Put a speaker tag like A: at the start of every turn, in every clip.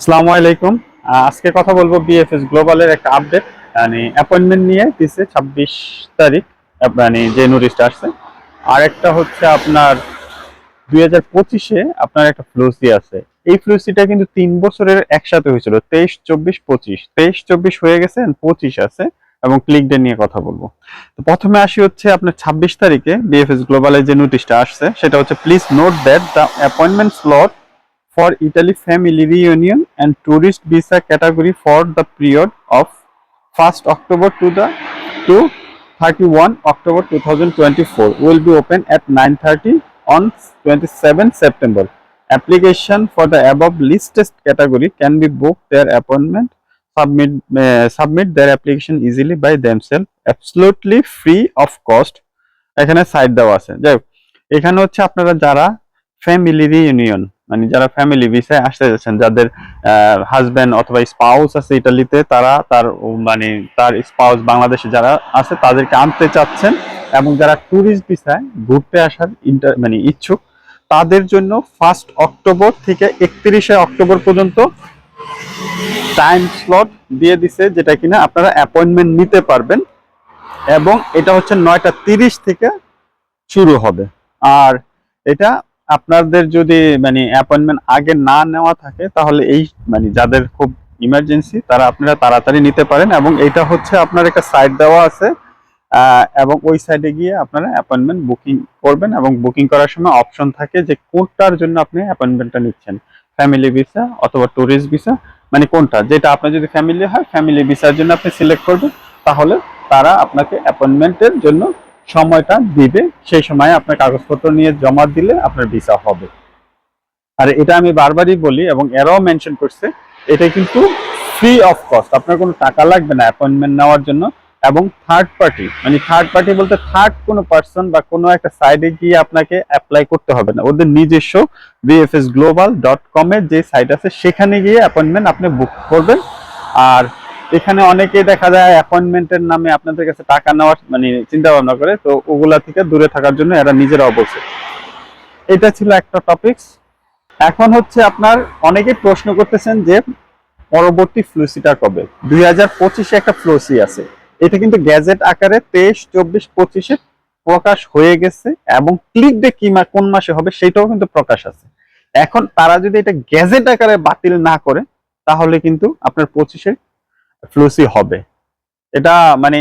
A: আসসালামু আলাইকুম। আজকে কথা বলব বিএফএস গ্লোবালের একটা আপডেট মানে অ্যাপয়েন্টমেন্ট নিয়ে দিছে ছাব্বিশ তারিখ মানে যে নোটিশটা আসছে। আর একটা হচ্ছে আপনার দুই হাজার পঁচিশে আপনার একটা ফ্লুসি আছে। এই ফ্লুসিটা কিন্তু তিন বছরের একসাথে হয়েছিল, তেইশ, চব্বিশ, পঁচিশ। তেইশ, চব্বিশ হয়ে গেছে পঁচিশ আছে এবং ক্লিক ডে নিয়ে কথা বলব। তো প্রথমে আসি হচ্ছে আপনার ছাব্বিশ তারিখে বিএফএস গ্লোবালের যে নোটিশটা আসছে, সেটা হচ্ছে please note that the appointment slot for Italy family reunion and tourist visa category for the period of 1st October to the to 31 October 2024 will be open at 9:30 on 27 September. Application for the above listed category can be booked their appointment submit uh, submit their application easily by themselves absolutely free of cost এখানে side দেওয়া আছে যাই এখানে হচ্ছে আপনারা যারা family reunion মানে যারা ফ্যামিলি ভিসায় আসতে যাচ্ছেন, যাদের হাজবেন্ড অথবা স্পাউস আছে ইটালিতে, তারা তার মানে তার স্পাউস বাংলাদেশে যারা আছে, তাদেরকে আনতে চাচ্ছেন এবং যারা ট্যুরিস্ট ভিসায় ঘুরতে আসার ইন্টার মানে ইচ্ছুক, তাদের জন্য ফার্স্ট অক্টোবর থেকে একত্রিশে অক্টোবর পর্যন্ত টাইম স্লট দিয়ে দিছে, যেটা কিনা আপনারা অ্যাপয়েন্টমেন্ট নিতে পারবেন এবং এটা হচ্ছে নয়টা তিরিশ থেকে শুরু হবে। আর এটা আপনাদের যদি মানে অ্যাপয়েন্টমেন্ট আগে না নেওয়া থাকে, তাহলে এই মানে যাদের খুব ইমার্জেন্সি তারা আপনারা তাড়াতাড়ি নিতে পারেন এবং এটা হচ্ছে আপনার একটা সাইট দেওয়া আছে এবং ওই সাইডে গিয়ে আপনারা অ্যাপয়েন্টমেন্ট বুকিং করবেন এবং বুকিং করার সময় অপশন থাকে যে কোনটার জন্য আপনি অ্যাপয়েন্টমেন্টটা নিচ্ছেন। ফ্যামিলি ভিসা অথবা ট্যুরিস্ট ভিসা মানে কোনটা? যেটা আপনার যদি ফ্যামিলি হয় ফ্যামিলি ভিসার জন্য আপনি সিলেক্ট করবেন, তাহলে তারা আপনাকে অ্যাপয়েন্টমেন্টের জন্য সময়টা দিবে, সেই সময় আপনার কাগজপত্র নিয়ে জমা দিলে আপনার ভিসা হবে। আর এটা আমি বারবারই বলি এবং এরাও মেনশন করছে, এটা কিন্তু ফ্রি অফ কস্ট আপনার কোনো টাকা লাগবে না অ্যাপয়েন্টমেন্ট নেওয়ার জন্য। এবং থার্ড পার্টি মানে থার্ড পার্টি বলতে থার্ড কোনো পার্সন বা কোনো একটা সাইডে গিয়ে আপনাকে অ্যাপ্লাই করতে হবে না। ওদের নিজস্ব বিএফএস গ্লোবাল ডট কমের যে সাইট আছে, সেখানে গিয়ে অ্যাপয়েন্টমেন্ট আপনি বুক করবেন। আর এখানে অনেকে দেখা যায় অ্যাপয়েন্টমেন্টের নামে আপনাদের কাছে টাকা নেওয়ার মানে চিন্তা ভাবনা করে, তো ওগুলা থেকে দূরে থাকার জন্য এরা নিজেরাও বলছে এটা ছিল একটা টপিকস এখন হচ্ছে আপনার অনেকেই প্রশ্ন করতেছেন যে, পরবর্তী ফ্লুসিটা কবে? দুই হাজার পঁচিশে একটা ফ্লুসি আছে। এটা কিন্তু গ্যাজেট আকারে তেইশ, চব্বিশ, পঁচিশে প্রকাশ হয়ে গেছে এবং ক্লিক ডে কি কোন মাসে হবে সেটাও কিন্তু প্রকাশ আছে। এখন তারা যদি এটা গ্যাজেট আকারে বাতিল না করে, তাহলে কিন্তু আপনার পঁচিশে ফ্লুসি হবে। এটা মানে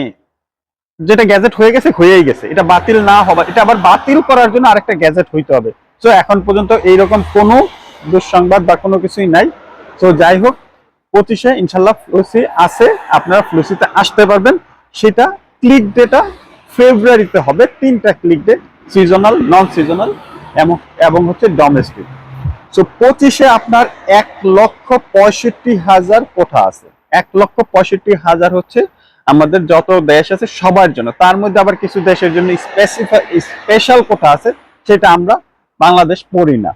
A: যেটা গ্যাজেট হয়ে গেছে, হয়েই গেছে। এটা বাতিল না হবে এটা আবার বাতিল করার জন্য আরেকটা গ্যাজেট হইতে হবে। তো এখন পর্যন্ত এইরকম কোনো দুঃসংবাদ বা কোনো কিছুই নাই। তো যাই হোক, পঁচিশে ইনশাল্লাহ ফ্লুসি আছে। আপনারা ফ্লুসিতে আসতে পারবেন। সেটা ক্লিক ডেটা ফেব্রুয়ারিতে হবে। তিনটা ক্লিক ডে সিজনাল নন সিজনাল এবং এবং হচ্ছে ডোমেস্টিক সো পঁচিশে আপনার এক লক্ষ পঁয়ষট্টি হাজার কোঠা আছে। এক লক্ষ পঁয়ষট্টি হাজার হচ্ছে আমাদের যত দেশ আছে সবার জন্য। তার মধ্যে আবার কিছু দেশের জন্য স্পেশাল কোঠা আছে সেটা আমরা বাংলাদেশ পড়ি না।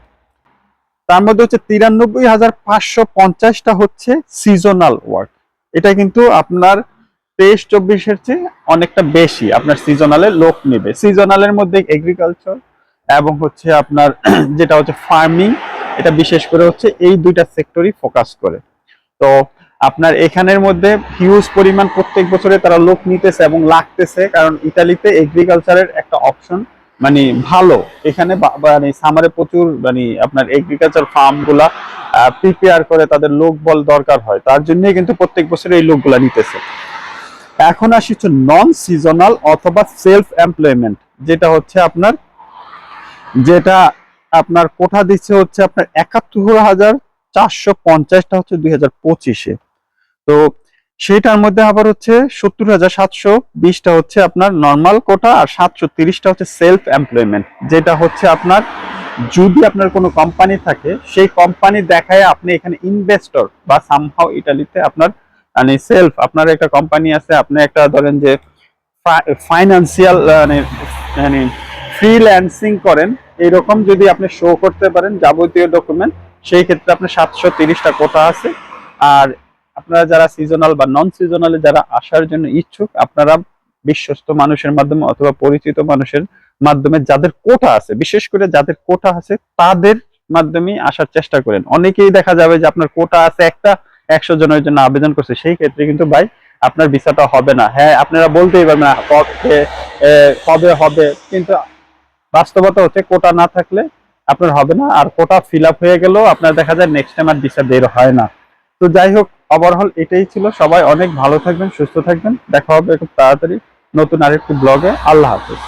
A: তার মধ্যে হচ্ছে তিরানব্বই হাজার পাঁচশো পঞ্চাশটা হচ্ছে সিজনাল ওয়ার্ক এটা কিন্তু আপনার তেইশ চব্বিশের চেয়ে অনেকটা বেশি, আপনার সিজনালে লোক নেবে। সিজনালের মধ্যে এগ্রিকালচার এবং হচ্ছে আপনার যেটা হচ্ছে ফার্মিং এটা বিশেষ করে হচ্ছে এই দুইটা সেক্টরই ফোকাস করে। তো আপনার এখানের মধ্যে হিউজ পরিমাণ প্রত্যেক বছরে তারা লোক নিতেছে এবং লাগতেছে, কারণ ইতালিতে এগ্রিকালচারের একটা অপশন মানে ভালো। এখানে মানে সামারে প্রচুর মানে আপনার এগ্রিকালচার ফার্মগুলা প্রিপেয়ার করে তাদের লোক বল দরকার হয়। তার জন্যই কিন্তু প্রত্যেক বছরে এই লোকগুলা নিতেছে। এখন আসি হচ্ছে নন সিজনাল অথবা সেলফ এমপ্লয়মেন্ট যেটা হচ্ছে আপনার, যেটা আপনার কোঠা দিচ্ছে হচ্ছে আপনার একাত্তর হাজার চারশো পঞ্চাশটা হচ্ছে দুই হাজার পঁচিশে। তো সেটার মধ্যে আবার হচ্ছে সত্তর হাজার সাতশো বিশটা হচ্ছে আপনার নর্মাল কোটা আর সাতশো তিরিশটা হচ্ছে সেলফ এমপ্লয়মেন্ট যেটা হচ্ছে আপনার যদি আপনার কোনো কোম্পানি থাকে, সেই কোম্পানি দেখায় আপনি এখানে ইনভেস্টর বা সামহাও ইটালিতে আপনার মানে সেলফ আপনার একটা কোম্পানি আছে, আপনি একটা ধরেন যে ফাইন্যান্সিয়াল মানে মানে ফ্রিল্যান্সিং করেন এইরকম যদি আপনি শো করতে পারেন যাবতীয় ডকুমেন্ট সেই ক্ষেত্রে আপনার সাতশো তিরিশটা কোটা আছে। আর আপনারা যারা সিজনাল বা নন সিজনালে যারা আসার জন্য ইচ্ছুক আপনারা বিশ্বস্ত মানুষের মাধ্যমে অথবা পরিচিত মানুষের মাধ্যমে যাদের কোটা আছে বিশেষ করে যাদের কোটা আছে তাদের মাধ্যমে আসার চেষ্টা করেন। অনেকেই দেখা যাবে যে আপনার কোটা আছে একটা একশো জনের জন্য আবেদন করছে। সেই ক্ষেত্রে কিন্তু ভাই আপনার ভিসাটা হবে না। হ্যাঁ আপনারা বলতেই পারবেন এ, কবে হবে? কিন্তু বাস্তবতা হচ্ছে কোটা না থাকলে আপনার হবে না। আর কোটা ফিল হয়ে গেলেও আপনার দেখা যায় নেক্সট টাইম আর ভিসা বের হয় না। তো যাই হোক ওভারঅল এটাই ছিল। সবাই অনেক ভালো থাকবেন, সুস্থ থাকবেন। দেখা হবে খুব তাড়াতাড়ি নতুন আরেকটি ব্লগে আল্লাহ হাফেজ।